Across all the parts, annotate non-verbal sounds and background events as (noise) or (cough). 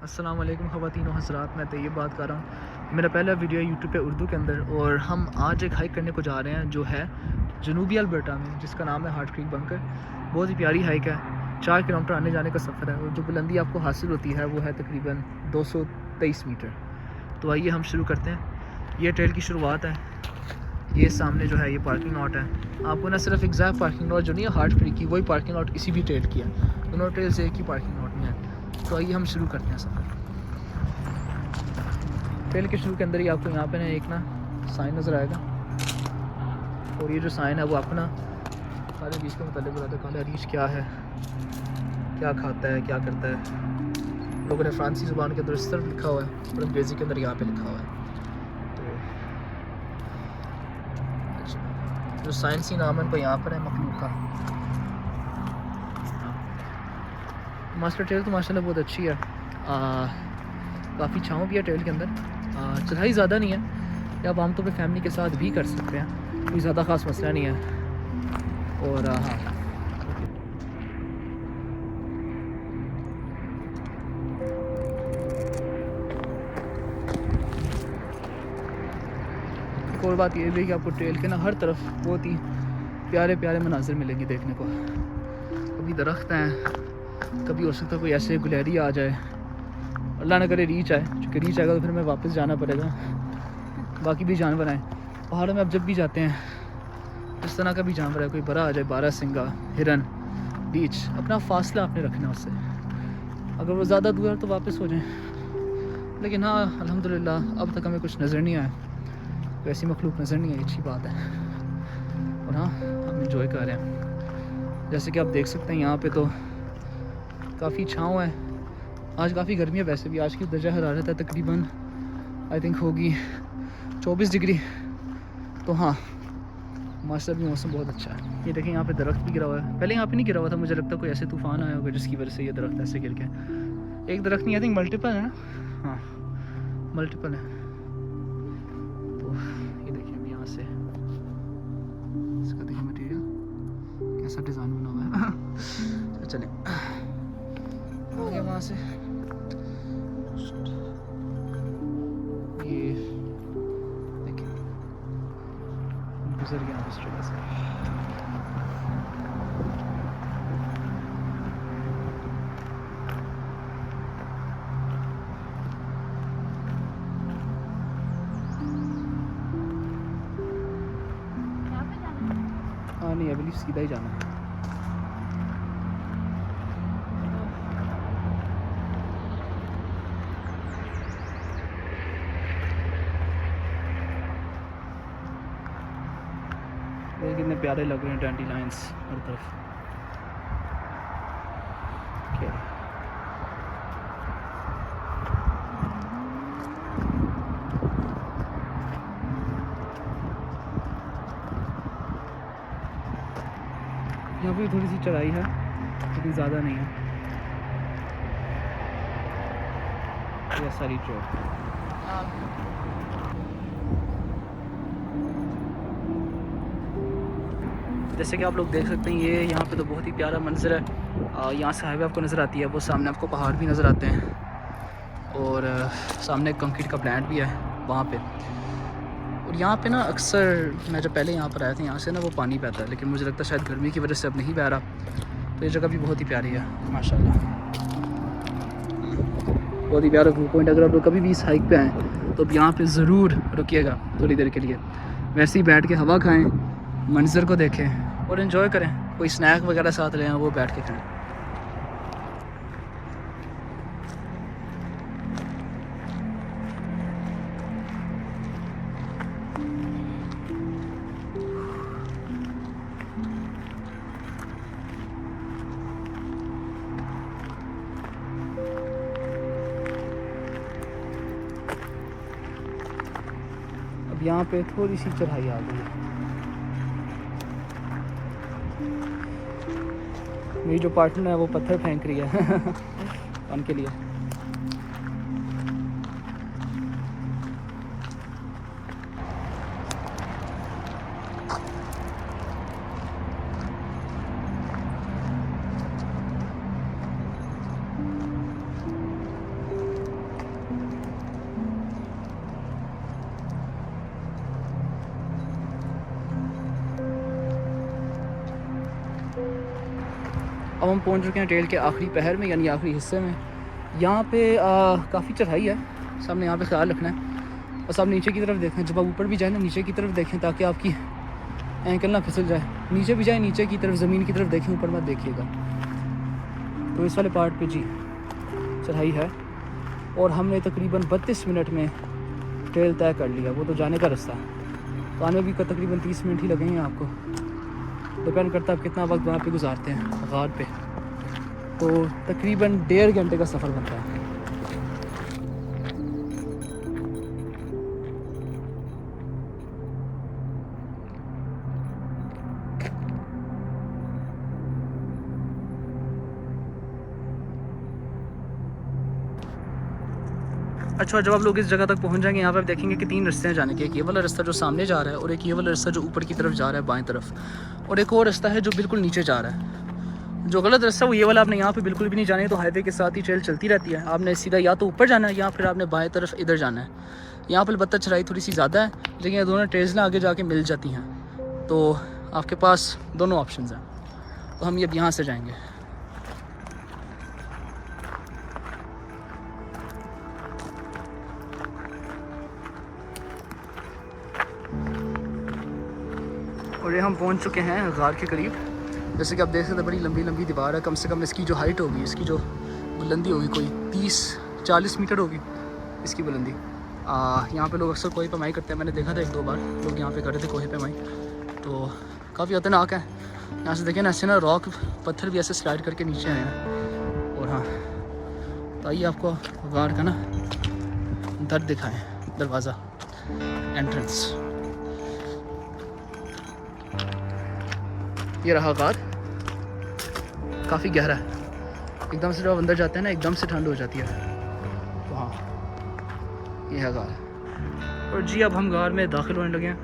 السلام علیکم خواتین و حضرات، میں طیب بات کر رہا ہوں۔ میرا پہلا ویڈیو ہے یوٹیوب پہ اردو کے اندر اور ہم آج ایک ہائیک کرنے کو جا رہے ہیں جو ہے جنوبی البرٹا میں، جس کا نام ہے ہارٹ کریک بنکر۔ بہت ہی پیاری ہائیک ہے۔ چار کلو میٹر آنے جانے کا سفر ہے اور جو بلندی آپ کو حاصل ہوتی ہے وہ ہے تقریباً دو سو تیئیس میٹر۔ تو آئیے ہم شروع کرتے ہیں۔ یہ ٹریل کی شروعات ہے۔ یہ سامنے جو ہے یہ پارکنگ لاٹ ہے۔ آپ کو نہ صرف ایگزیکٹ پارکنگ لاٹ جو نہیں ہے، ہارٹ کریک کی، وہی پارکنگ لاٹ اسی بھی ٹریل کی ہے۔ دونوں ٹریل سے ایک ہی پارکنگ تو آئیے ہم شروع کرتے ہیں سفر۔ ٹریل کے شروع کے اندر ہی آپ کو یہاں پہ نا ایک نا سائن نظر آئے گا۔ اور یہ جو سائن ہے وہ اپنا سارے بیچ کے متعلق بتاتا ہے کالا ریچ کیا ہے، کیا کھاتا ہے، کیا کرتا ہے۔ لوگوں نے فرانسی زبان کے اندر اس طرف لکھا ہوا ہے، اور انگریزی کے اندر یہاں پہ لکھا ہوا ہے۔ تو اچھا جو سائنسی نام ہے ان کو یہاں پر ہے مخلوق کا ماسٹر ٹریل تو ماشاء اللہ بہت اچھی ہے۔ کافی چھاؤں بھی ہے ٹریل کے اندر۔ چڑھائی زیادہ نہیں ہے۔ یا آپ عام طور پہ فیملی کے ساتھ بھی کر سکتے ہیں۔ کوئی زیادہ خاص مسئلہ نہیں ہے۔ اور ہاں۔ ایک اور بات یہ بھی ہے کہ آپ کو ٹریل کے نا ہر طرف بہت ہی پیارے پیارے مناظر ملیں گے دیکھنے کو۔ کبھی درخت ہیں۔ کبھی ہو سکتا ہے کوئی ایسے گلیری آ جائے۔ اللہ نہ کرے ریچ آئے۔ چونکہ ریچ آئے گا تو پھر ہمیں واپس جانا پڑے گا۔ باقی بھی جانور ہیں۔ پہاڑوں میں اب جب بھی جاتے ہیں، اس طرح کا بھی جانور ہے۔ کوئی بڑا آ جائے، بارہ سنگا، ہرن، بیچ۔ اپنا فاصلہ آپ نے رکھنا اس سے۔ اگر وہ زیادہ دور ہے تو واپس ہو جائیں۔ لیکن ہاں الحمد للہ اب تک ہمیں کچھ نظر نہیں آیا۔ کوئی ایسی مخلوق نظر نہیں آئی، اچھی بات ہے۔ اور ہاں ہم انجوائے کر رہے ہیں۔ جیسے کہ آپ دیکھ سکتے ہیں یہاں پہ تو کافی چھاؤں ہے آج کافی گرمی ہے ویسے بھی۔ آج کی درجہ حرارت ہے تقریباً آئی تھنک ہوگی چوبیس ڈگری۔ تو ہاں ماشاء بھی موسم بہت اچھا ہے۔ یہ دیکھیں، یہاں پہ درخت بھی گرا ہوا ہے۔ پہلے یہاں پہ نہیں گرا ہوا تھا، مجھے لگتا ہے کوئی ایسے طوفان آیا ہوگا، جس کی وجہ سے یہ درخت ایسے گر گیا ایک درخت نہیں آئی تھنک ملٹیپل ہے نا؟ ہاں ملٹیپل ہے تو یہ دیکھیں اب یہاں سے۔ اس کا دیکھیں مٹیریل کیسا ڈیزائن بنا ہوا ہے۔ (laughs) چلیں۔ آگے وہاں سے یہ دیکھیں گزر گیا اس جگہ سے ہاں نہیں ابھی سیدھا ہی یہ کتنے پیارے لگ رہے ہیں ڈینٹی لائنس ہر طرف۔ یہاں پہ تھوڑی سی چڑھائی ہے، لیکن زیادہ نہیں ہے۔ یہ ساری چوک جیسے کہ آپ لوگ دیکھ سکتے ہیں، یہ یہاں پہ تو بہت ہی پیارا منظر ہے۔ یہاں سے ہائی وے آپ کو نظر آتی ہے، وہ سامنے آپ کو پہاڑ بھی نظر آتے ہیں۔ اور سامنے کنکریٹ کا پلانٹ بھی ہے وہاں پہ۔ اور یہاں پہ نا اکثر، میں جب پہلے یہاں پر آیا تھا، یہاں سے نا وہ پانی بہتا ہے، لیکن مجھے لگتا ہے شاید گرمی کی وجہ سے اب نہیں بہ رہا۔ تو یہ جگہ بھی بہت ہی پیاری ہے ماشاء اللہ بہت ہی پیارا ویو پوائنٹ اگر آپ لوگ کبھی بھی اس ہائیک پہ آئیں، تو اب یہاں پہ ضرور رکیے گا تھوڑی دیر کے لیے۔ ویسے ہی بیٹھ کے ہوا کھائیں، منظر کو دیکھیں۔ اور انجوائے کریں۔ کوئی اسنیک وغیرہ ساتھ لیں وہ بیٹھ کے کھائیں۔ اب یہاں پہ تھوڑی سی چڑھائی آ گئی۔ ہے میری جو پارٹنر ہے وہ پتھر پھینک رہی ہے (laughs) ان کے لیے۔ اب ہم پہنچ چکے ہیں ٹریل کے آخری پہر میں یعنی آخری حصے میں۔ یہاں پہ کافی چڑھائی ہے۔ سامنے یہاں پہ خیال رکھنا ہے۔ بس آپ نیچے کی طرف دیکھیں جب آپ اوپر بھی جائیں نا، نیچے کی طرف دیکھیں تاکہ آپ کی اینکل نہ پھسل جائے۔ نیچے بھی جائیں، نیچے کی طرف، زمین کی طرف دیکھیں، اوپر مت دیکھیے گا۔ تو اس والے پارٹ پہ جی چڑھائی ہے۔ اور ہم نے تقریباً بتیس منٹ میں ٹریل طے کر لیا۔ وہ تو جانے کا رستہ ہے۔ تو آنے بھی کا تقریباً تیس منٹ ہی لگیں گے آپ کو۔ ڈپینڈ کرتا ہے آپ کتنا وقت وہاں پہ گزارتے ہیں غار پہ۔ تو تقریباً ڈیڑھ گھنٹے کا سفر بنتا ہے۔ اچھا جب آپ لوگ اس جگہ تک پہنچ جائیں گے، یہاں پہ آپ دیکھیں گے کہ تین رستے ہیں جانے کے ایک یہ والا رستہ جو سامنے جا رہا ہے، اور ایک یہ والا رستہ جو اوپر کی طرف جا رہا ہے، بائیں طرف۔ اور ایک اور رستہ ہے جو بالکل نیچے جا رہا ہے۔ جو غلط رستہ وہ یہ والا آپ نے یہاں پہ بالکل بھی نہیں جانا ہے تو ہائی وے کے ساتھ ہی ٹریل چلتی رہتی ہے۔ آپ نے سیدھا یا تو اوپر جانا ہے، یا پھر آپ نے بائیں طرف ادھر جانا ہے۔ یہاں پہ البتہ چڑھائی تھوڑی سی زیادہ ہے، لیکن یہ دونوں ٹریلز نا آگے جا کے مل جاتی ہیں۔ تو آپ کے پاس دونوں آپشنز ہیں۔ تو ہم اب یہاں سے جائیں گے۔ ہم پہنچ چکے ہیں غار کے قریب۔ جیسے کہ آپ دیکھ سکتے ہیں بڑی لمبی لمبی دیوار ہے۔ کم سے کم اس کی جو ہائٹ ہوگی، اس کی جو بلندی ہوگی، کوئی تیس، چالیس میٹر ہوگی اس کی بلندی۔ یہاں پہ لوگ اکثر کوئی پیمائی کرتے ہیں۔ میں نے دیکھا تھا ایک دو بار، لوگ یہاں پہ کرتے تھے کوئی پیمائی تو کافی خطرناک ہے یہاں سے دیکھیں نا، ایسے نا راک پتھر بھی ایسے سلائڈ کر کے نیچے آئے ہیں۔ اور ہاں تو آئیے آپ کو غار کا نا در دکھائیں، دروازہ انٹرنس یہ رہا غار۔ کافی گہرا ہے۔ ایک دم سے جب اندر جاتے ہیں نا ایک دم سے ٹھنڈ ہو جاتی ہے۔ تو ہاں یہ ہے غار۔ اور جی اب ہم غار میں داخل ہونے لگے ہیں۔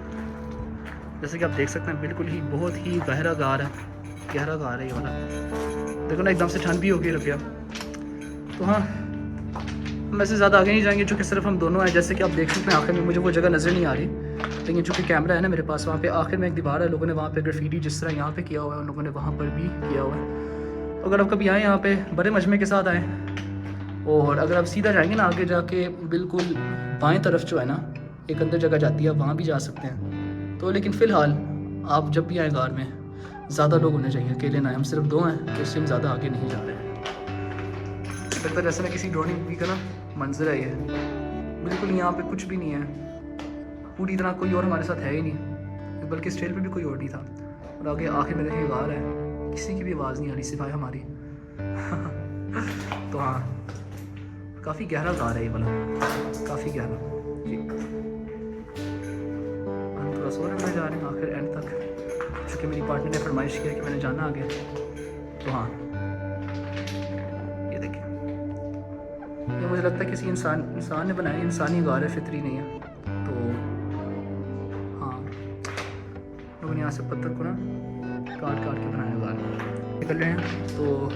جیسے کہ آپ دیکھ سکتے ہیں، بالکل ہی بہت ہی گہرا غار ہے۔ گہرا غار ہے یہ والا۔ دیکھو نا ایک دم سے ٹھنڈ بھی ہو گئی تو ہاں ہم ایسے زیادہ آگے نہیں جائیں گے چونکہ صرف ہم دونوں ہیں۔ جیسے کہ آپ دیکھ سکتے ہیں، آخر میں مجھے وہ جگہ نظر نہیں آ رہی۔ لیکن چونکہ کیمرہ ہے نا میرے پاس، وہاں پہ آخر میں ایک دیوار ہے، لوگوں نے وہاں پہ گرفیٹی جس طرح یہاں پہ کیا ہوا ہے، ان لوگوں نے وہاں پر بھی کیا ہوا ہے۔ اگر آپ کبھی آئیں یہاں پہ، بڑے مجمع کے ساتھ آئیں۔ اور اگر آپ سیدھا جائیں گے نا آگے جا کے، بالکل بائیں طرف جو ہے نا، ایک اندر جگہ جاتی ہے وہاں بھی جا سکتے ہیں۔ تو لیکن فی الحال، آپ جب بھی آئیں غار میں، زیادہ لوگ ہونے چاہیے، اکیلے نہ ہم صرف دو ہیں تو اس سے ہم زیادہ آگے نہیں جا رہے لگتا ہے جیسے نا کسی ڈروننگ مووی کا نا، منظر ہے یہ۔ بالکل یہاں پہ کچھ بھی نہیں ہے۔ پوری طرح کوئی اور ہمارے ساتھ ہے ہی نہیں، بلکہ اسٹیل پہ بھی کوئی اور نہیں تھا۔ اور آگے آخر میں دیکھیں غار ہے۔ کسی کی بھی آواز نہیں آ رہی سوائے ہماری۔ (laughs) تو ہاں کافی گہرا غار ہے یہ والا۔ کافی گہرا۔ جی۔ ہم تھوڑا سو رہے جا رہے ہیں، آخر اینڈ تک۔ چونکہ میری پارٹنر نے فرمائش کیا کہ میں نے جانا آگے۔ تو ہاں۔ یہ دیکھیں۔ یہ مجھے لگتا ہے کسی انسان انسان نے بنایا انسانی غار ہے فطری نہیں ہے۔ نے یہاں سے پتھر کو نا کاٹ کاٹ کے بنایا غار نکل رہے ہیں۔ تو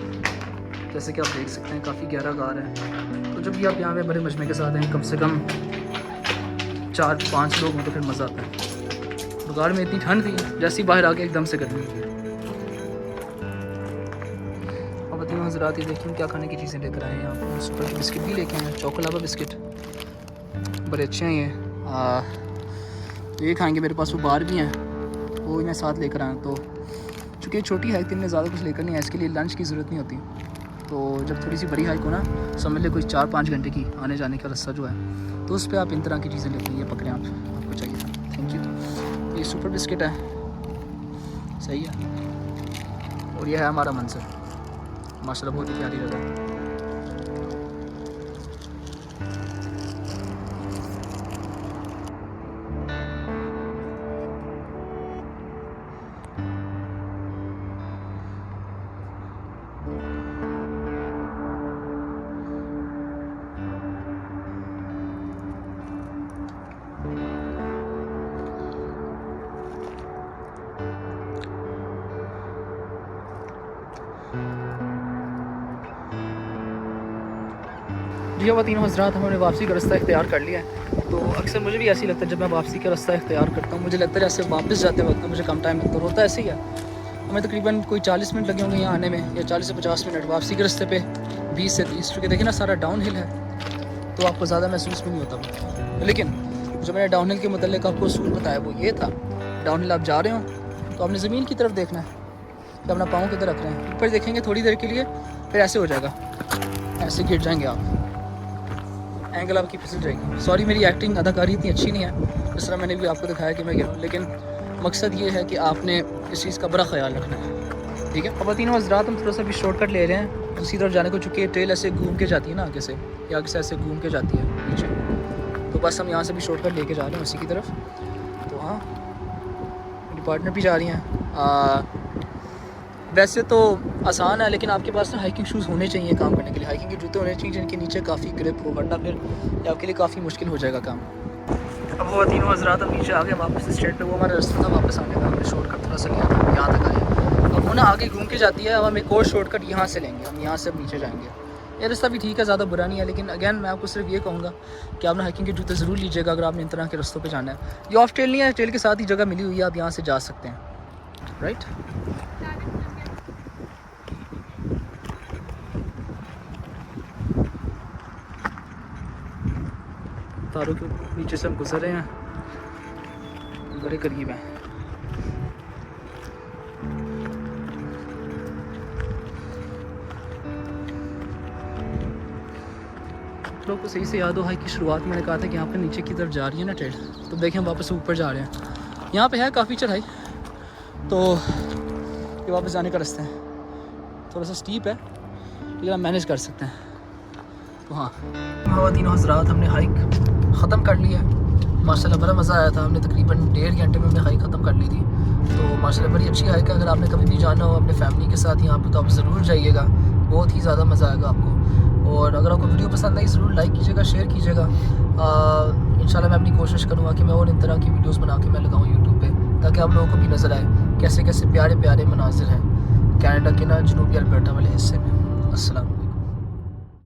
جیسے کہ آپ دیکھ سکتے ہیں کافی گہرا غار ہے۔ تو جب بھی آپ یہاں پہ بڑے مجمع کے ساتھ ہیں، کم سے کم چار پانچ لوگ ہوں تو پھر مزہ آتا ہے۔ تو غار میں اتنی ٹھنڈ تھی جیسے ہی باہر آ کے ایک دم سے گرمی۔ اور بتائیے حضرات، یہ دیکھیں کیا کھانے کی چیزیں لے کر آئے ہیں۔ آپ سپر کی بسکٹ بھی لے کے آئے ہیں چوکولاوا بسکٹ۔ بڑے اچھے ہیں یہ۔ یہ کھائیں گے میرے پاس، وہ بار بھی ہیں۔ وہ بھی میں ساتھ لے کر آیا تو چونکہ یہ چھوٹی ہائک تھی میں زیادہ کچھ لے کر نہیں آیا اس کے لیے لنچ کی ضرورت نہیں ہوتی۔ تو جب تھوڑی سی بڑی ہائک ہو نا سمجھ لے کوئی چار پانچ گھنٹے کی آنے جانے کا رستہ جو ہے، تو اس پہ آپ ان طرح کی چیزیں لے یہ پکڑیں آپ آپ کو چاہیے۔ تھینک یو یہ سپر بسکٹ ہے۔ صحیح ہے۔ اور یہ ہے ہمارا منظر۔ ماشاء اللہ بہت ہی پیاری لگا جی وہ تینوں حضرات ہم نے واپسی کا رستہ اختیار کر لیا ہے۔ تو اکثر مجھے بھی ایسے ہی لگتا ہے جب میں واپسی کا رستہ اختیار کرتا ہوں، مجھے لگتا ہے جیسے واپس جاتے وقت مجھے کم ٹائم لگتا ہے ہوتا ایسے ہی ہے۔ ہمیں تقریباً کوئی چالیس منٹ لگے ہوں گے یہاں آنے میں، یا چالیس سے پچاس منٹ واپسی کے رستے پہ، بیس سے تیس۔ چونکہ دیکھیں نا، سارا ڈاؤن ہل ہے۔ تو آپ کو زیادہ محسوس بھی نہیں ہوتا لیکن جو میں نے ڈاؤن ہل کے متعلق آپ کو اصول بتایا، وہ یہ تھا۔ ڈاؤن ہل آپ جا رہے ہوں تو آپ نے زمین کی طرف دیکھنا ہے کہ اپنا پاؤں کدھر رکھ رہے ہیں۔ اوپر دیکھیں گے تھوڑی دیر کے لیے، پھر ایسے ہو جائے گا۔ ایسے گر جائیں گے آپ۔ اینگل آپ کی پھسل جائے گی سوری میری ایکٹنگ اداکاری اتنی اچھی نہیں ہے جس طرح میں نے بھی آپ کو دکھایا کہ میں گروں لیکن مقصد یہ ہے کہ آپ نے اس چیز کا بڑا خیال رکھنا ہے ٹھیک ہے خواتین و حضرات ہم تھوڑا سا بھی شارٹ کٹ لے رہے ہیں دوسری طرف جانے کو چونکہ ٹریل ایسے گھوم کے جاتی ہے نا آگے سے یا آگے سے ایسے گھوم کے جاتی ہے نیچے تو بس ہم یہاں سے بھی شارٹ کٹ لے کے جا رہے ہیں اسی کی طرف تو ہاں میری پارٹنر بھی جا رہی ہیں ویسے تو آسان ہے، لیکن آپ کے پاس نا ہائکنگ شوز ہونے چاہیے کام کرنے کے لیے۔ ہائکنگ کے جوتے ہونے چاہیے جن کے نیچے کافی گرپ ہو، ورنہ پھر یہ آپ کے لیے کافی مشکل ہو جائے گا کام۔ اب وہ تینوں حضرات اب نیچے آ گئے، واپس اسٹیٹ پہ۔ وہ ہمارا رستہ تھا، واپس آنے کا ہم نے شارٹ کٹ تھوڑا سا لیا تھا یہاں تک آئے۔ اب وہ نا آگے گھوم کے جاتی ہے، اب ہم ایک اور شارٹ کٹ یہاں سے لیں گے۔ ہم یہاں سے اب نیچے جائیں گے۔ یہ رستہ بھی ٹھیک ہے، زیادہ برا نہیں ہے، لیکن اگین میں آپ کو صرف یہ کہوں گا کہ آپ نے ہائکنگ کے جوتے ضرور لیجیے گا اگر آپ نے ان طرح کے رستوں پہ جانا ہے۔ یہ آف ٹیل نہیں ہے ٹیل کے ساتھ ہی جگہ ملی ہوئی ہے، آپ یہاں سے جا سکتے ہیں۔ رائٹ تاروں کے نیچے سے ہم گزر رہے ہیں۔ بڑے قریب ہیں۔ لوگ کو صحیح سے یاد ہو، ہائی کی شروعات میں نے کہا تھا کہ یہاں پہ نیچے کی طرف جا رہی ہے نا ٹریل تو دیکھیں ہم واپس اوپر جا رہے ہیں۔ یہاں پہ ہے کافی چڑھائی۔ تو یہ واپس جانے کا رستہ ہے۔ تھوڑا سا اسٹیپ ہے، لیکن ہم مینیج کر سکتے ہیں۔ تو ہاں خواتین حضرات، ہم نے ہائک ختم کر لی ہے۔ ماشاء اللہ بڑا مزہ آیا تھا۔ ہم نے تقریباً ڈیڑھ گھنٹے میں ہم نے ہائک ختم کر لی تھی۔ تو ماشاء اللہ بڑی اچھی ہائک ہے۔ اگر آپ نے کبھی بھی جانا ہو اپنے فیملی کے ساتھ یہاں پہ، تو آپ ضرور جائیے گا۔ بہت ہی زیادہ مزہ آئے گا آپ کو۔ اور اگر آپ کو ویڈیو پسند آئی، ضرور لائک کیجیے گا شیئر کیجیے گا۔ ان شاء اللہ میں اپنی کوشش کروں گا کہ میں اور ان طرح کی ویڈیوز بنا کے میں لگاؤں یوٹیوب پہ، تاکہ آپ لوگوں کو بھی نظر آئے کیسے کیسے پیارے پیارے مناظر ہیں۔ کینیڈا کے نا جنوبی البرٹا والے حصے میں۔ السلام